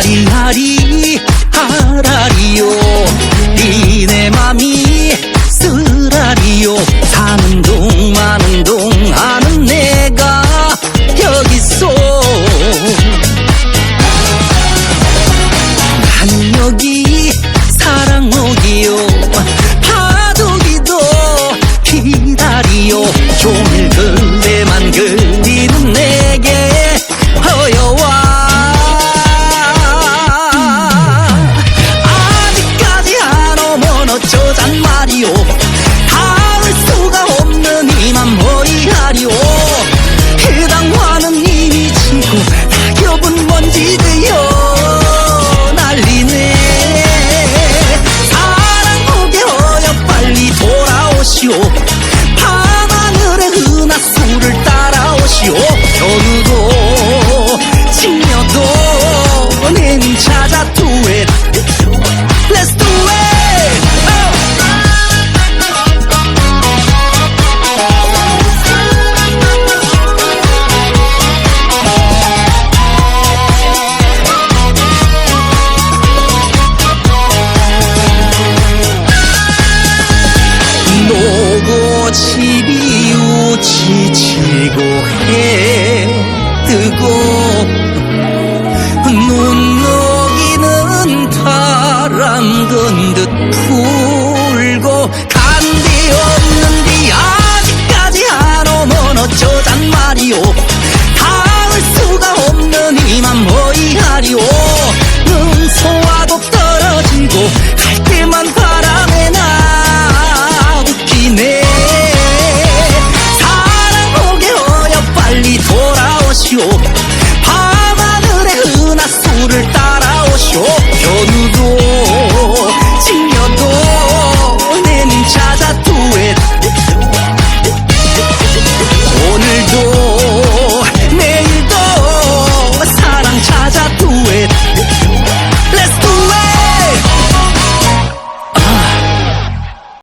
hari hari 허리하리오. 닿을 수가 없는 이만 머리하리오. 해당화는 이미 지고 타격은 먼지 되어 날리네. 사랑하게 어여 빨리 돌아오시오. 밤하늘의 은하수를 따라오시오. 겨누도 지녀도 는 찾아 두 지고 해. 뜨고 돌아오